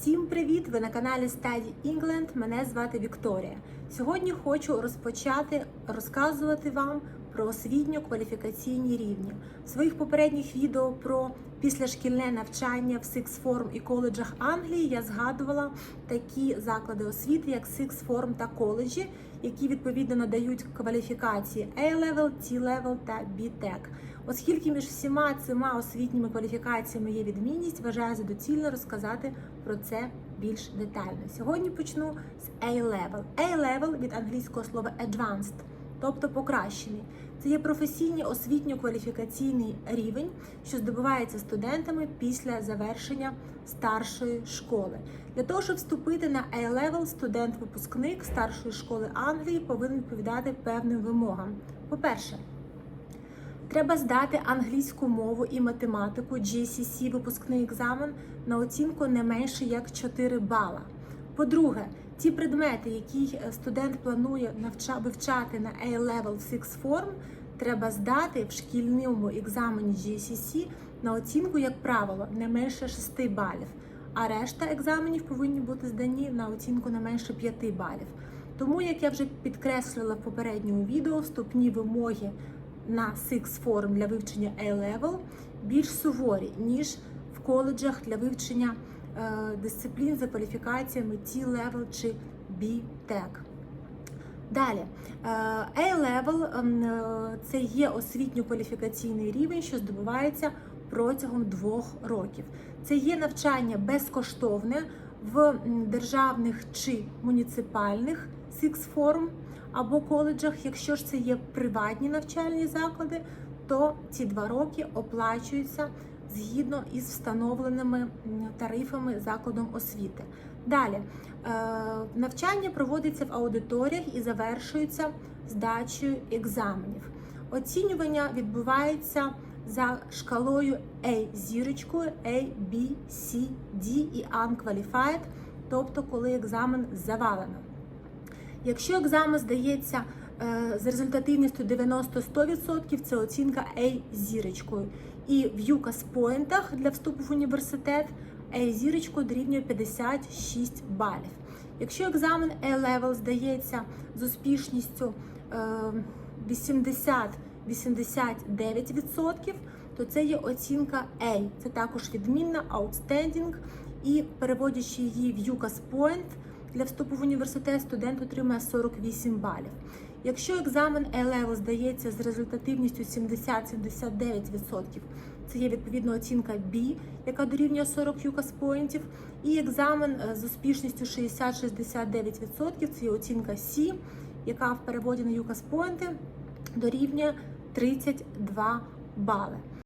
Всім привіт! Ви на каналі Study England. Мене звати Вікторія. Сьогодні хочу розпочати розказувати вам про освітньо-кваліфікаційні рівні. В своїх попередніх відео про післяшкільне навчання в Sixth Form і коледжах Англії я згадувала такі заклади освіти, як Sixth Form та коледжі, які відповідно надають кваліфікації A-Level, T-Level та B-Tech. Оскільки між всіма цими освітніми кваліфікаціями є відмінність, вважаю за доцільно розказати про це більш детально. Сьогодні почну з A-Level. A-Level від англійського слова advanced, тобто покращений. Це є професійний освітньо-кваліфікаційний рівень, що здобувається студентами після завершення старшої школи. Для того, щоб вступити на A-Level, студент-випускник старшої школи Англії повинен відповідати певним вимогам. По-перше, Треба здати англійську мову і математику GCSE випускний екзамен на оцінку не менше як 4 бала. По-друге, ті предмети, які е, студент планує вивчати на A-Level Sixth Form, треба здати в шкільному екзамені GCSE на оцінку, як правило, не менше 6 балів. А решта екзаменів повинні бути здані на оцінку не менше 5 балів. Тому, як я вже підкреслила в попередньому відео, вступні вимоги на Sixth Form для вивчення A-Level більш суворі, ніж в коледжах для вивчення е, дисциплін за кваліфікаціями T-Level чи B-Tech. Далі, е, A-Level ем, е, це є освітньо-кваліфікаційний рівень, що здобувається протягом двох років. Це є навчання безкоштовне в державних чи муніципальних Sixth Form або коледжах. Якщо ж це є приватні навчальні заклади, то ці два роки оплачуються згідно із встановленими тарифами закладом освіти. Далі е, навчання проводиться в аудиторіях і завершується здачею екзаменів. Оцінювання відбувається за шкалою A зірочкою A, B, C, D і Unqualified, тобто коли екзамен завалено. Якщо екзамен здається е, з результативністю 90-100%, це оцінка A зірочкою. І в UCAS поінтах для вступу в університет A зірочкою дорівнює 56 балів. Якщо екзамен A-Level здається з успішністю е, 80-89%, то це є оцінка A. Це також відмінна, outstanding, і переводячи її в UCAS Point, для вступу в університет студент отримає 48 балів. Якщо екзамен A-Level здається з результативністю 70-79%, це є відповідно оцінка B, яка дорівнює 40 UCAS поінтів, і екзамен е, з успішністю 60-69% це є оцінка C, яка в переводі на UCAS поінти дорівнює 32 бали.